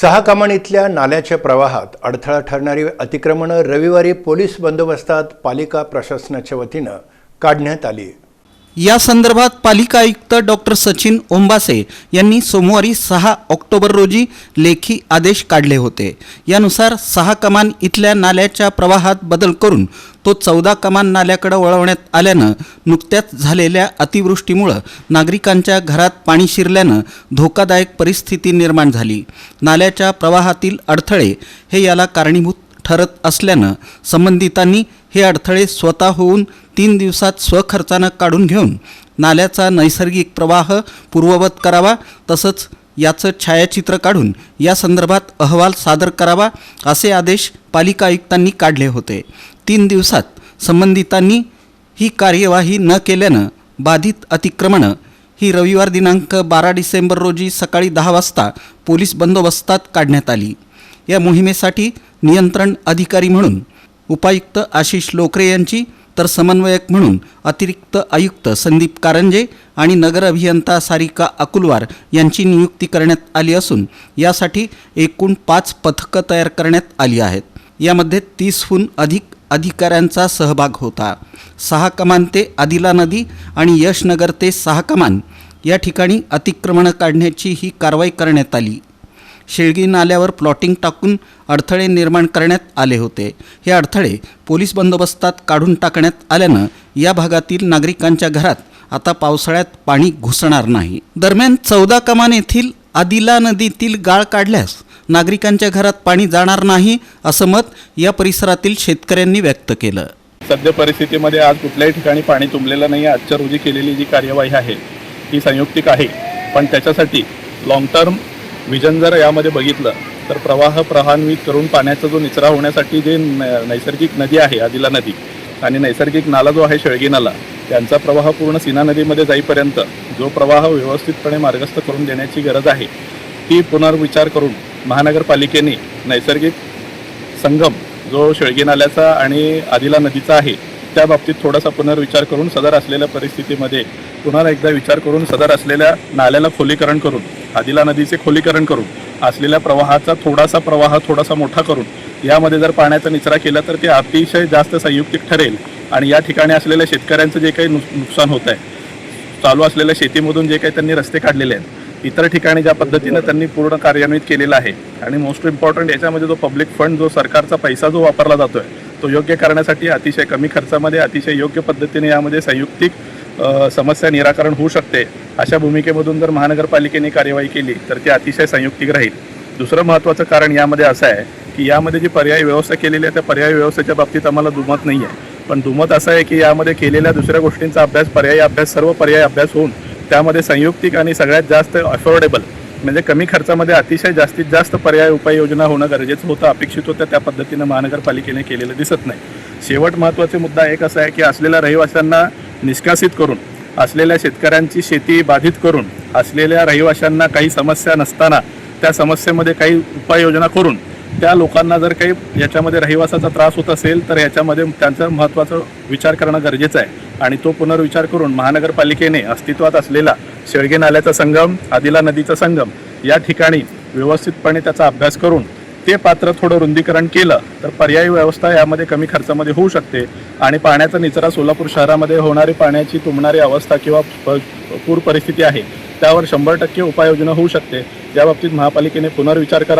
सहा कमान इथल्या नाल्याच्या प्रवाहात अडथळा ठरणारी अतिक्रमणं रविवारी पोलीस बंदोबस्तात पालिका प्रशासनाच्या वतीनं काढण्यात आली. या संदर्भात पालिका आयुक्त डॉक्टर सचिन ओंबासे यांनी सोमवारी सहा ऑक्टोबर रोजी लेखी आदेश काढले होते. यानुसार सहा कमान इथल्या नाल्याच्या प्रवाहात बदल करून तो चौदा कमान नाल्याकडे वळवण्यात आल्यानं नुकत्याच झालेल्या अतिवृष्टीमुळं नागरिकांच्या घरात पाणी शिरल्यानं धोकादायक परिस्थिती निर्माण झाली. नाल्याच्या प्रवाहातील अडथळे हे याला कारणीभूत ठरत असल्यानं संबंधितांनी हे अडथळे स्वतः होऊन तीन दिवसात स्वखर्चानं काढून घेऊन नाल्याचा नैसर्गिक प्रवाह पूर्ववत करावा तसंच याचं छायाचित्र काढून या संदर्भात अहवाल सादर करावा असे आदेश पालिका आयुक्तांनी काढले होते. तीन दिवसात संबंधितांनी ही कार्यवाही न केल्यानं बाधित अतिक्रमणं ही रविवार दिनांक बारा डिसेंबर रोजी सकाळी दहा वाजता पोलीस बंदोबस्तात काढण्यात आली. या मोहिमेसाठी नियंत्रण अधिकारी म्हणून उपायुक्त आशिष लोकरे यांची तर समन्वयक म्हणून अतिरिक्त आयुक्त संदीप कारंजे आणि नगर अभियंता सारिका अकुलवार यांची नियुक्ती करण्यात आली असून यासाठी एकूण पाच पथकं तयार करण्यात आली आहेत. यामध्ये तीसहून अधिक अधिकाऱ्यांचा सहभाग होता. सहा कमान ते आदिला नदी आणि यशनगर ते सहा कमान या ठिकाणी अतिक्रमणं काढण्याची ही कारवाई करण्यात आली. शेळगी नाल्यावर प्लॉटिंग टाकून अडथळे निर्माण करण्यात आले होते. हे अडथळे पोलीस बंदोबस्तात काढून टाकण्यात आल्यानं या भागातील नागरिकांच्या घरात आता पावसाळ्यात पाणी घुसणार नाही. दरम्यान चौदा कमान येथील आदिला नदीतील गाळ काढल्यास नागरिकांच्या घरात पाणी जाणार नाही असं मत या परिसरातील शेतकऱ्यांनी व्यक्त केलं. सद्य परिस्थितीमध्ये आज कुठल्याही ठिकाणी पाणी तुंबलेलं नाही. आजच्या रोजी केलेली जी कार्यवाही आहे ती संयुक्तिक आहे. पण त्याच्यासाठी लॉंग टर्म विजन जर यामध्ये बघितलं तर प्रवाह प्रवान्वित करून पाण्याचा जो निचरा होण्यासाठी जे नैसर्गिक नदी आहे आदिला नदी आणि नैसर्गिक नाला जो आहे शेळगी नाला त्यांचा प्रवाह पूर्ण सीना नदीमध्ये जाईपर्यंत जो प्रवाह व्यवस्थितपणे मार्गस्थ करून देण्याची गरज आहे ती पुनर्विचार करून महानगरपालिकेने नैसर्गिक संगम जो शेळगी नाल्याचा आणि आदिला नदीचा आहे त्या बाबतीत थोडासा पुनर्विचार करून सदर असलेल्या परिस्थितीमध्ये पुन्हा एकदा विचार करून सदर असलेल्या नाल्याला खोलीकरण करून आदिला नदीचे खोलीकरण करून असलेल्या प्रवाहाचा थोडासा प्रवाह थोडासा मोठा करून यामध्ये जर पाण्याचा निचरा केला तर ते अतिशय जास्त संयुक्तिक ठरेल. आणि या ठिकाणी असलेल्या शेतकऱ्यांचं जे काही नुक- नुकसान होत आहे चालू असलेल्या शेतीमधून जे काही त्यांनी रस्ते काढलेले आहेत इतर ठिकाणी ज्या पद्धतीनं त्यांनी पूर्ण कार्यान्वित केलेलं आहे आणि मोस्ट इम्पॉर्टंट याच्यामध्ये जो पब्लिक फंड जो सरकारचा पैसा जो वापरला जातो आहे तो योग्य करण्यासाठी अतिशय कमी खर्चामध्ये अतिशय योग्य पद्धतीने यामध्ये संयुक्तिक समस्या निराकरण होऊ शकते. अशा भूमिकेमधून जर महानगरपालिकेने कार्यवाही केली तर ती अतिशय संयुक्तिक राहील. दुसरं महत्त्वाचं कारण यामध्ये असं आहे की यामध्ये जी पर्यायी व्यवस्था केलेली आहे त्या पर्यायी व्यवस्थेच्या बाबतीत आम्हाला दुमत नाही आहे. पण दुमत असं आहे की यामध्ये केलेल्या दुसऱ्या गोष्टींचा अभ्यास पर्यायी अभ्यास सर्व पर्यायी अभ्यास होऊन त्यामध्ये संयुक्तिक आणि सगळ्यात जास्त अफोर्डेबल म्हणजे कमी खर्चामध्ये अतिशय जास्तीत जास्त पर्याय उपाययोजना होणं गरजेचं होतं अपेक्षित होतं. त्या पद्धतीनं महानगरपालिकेने केलेलं दिसत नाही. शेवट महत्त्वाचा मुद्दा एक असा आहे की असलेल्या रहिवाशांना निष्कासित करून असलेल्या शेतकऱ्यांची शेती बाधित करून असलेल्या रहिवाशांना काही समस्या नसताना त्या समस्येमध्ये काही उपाययोजना करून त्या लोकांना जर काही याच्यामध्ये रहिवासाचा त्रास होत असेल तर याच्यामध्ये त्यांचा महत्त्वाचा विचार करणं गरजेचं आहे. आणि तो पुनर्विचार करून महानगरपालिकेने अस्तित्वात असलेला शेळगे नाल्याचा संगम आदिला नदीचा संगम या ठिकाणी व्यवस्थितपणे त्याचा अभ्यास करून ते पात्र थोडं रुंदीकरण केलं तर पर्यायी व्यवस्था यामध्ये कमी खर्चामध्ये होऊ शकते. आणि पाण्याचा निचरा सोलापूर शहरामध्ये होणारी पाण्याची तुंबणारी अवस्था किंवा प- पूर परिस्थिती आहे त्यावर शंभर टक्के उपाययोजना होऊ शकते. याबाबतीत महापालिकेने पुनर्विचार करावा.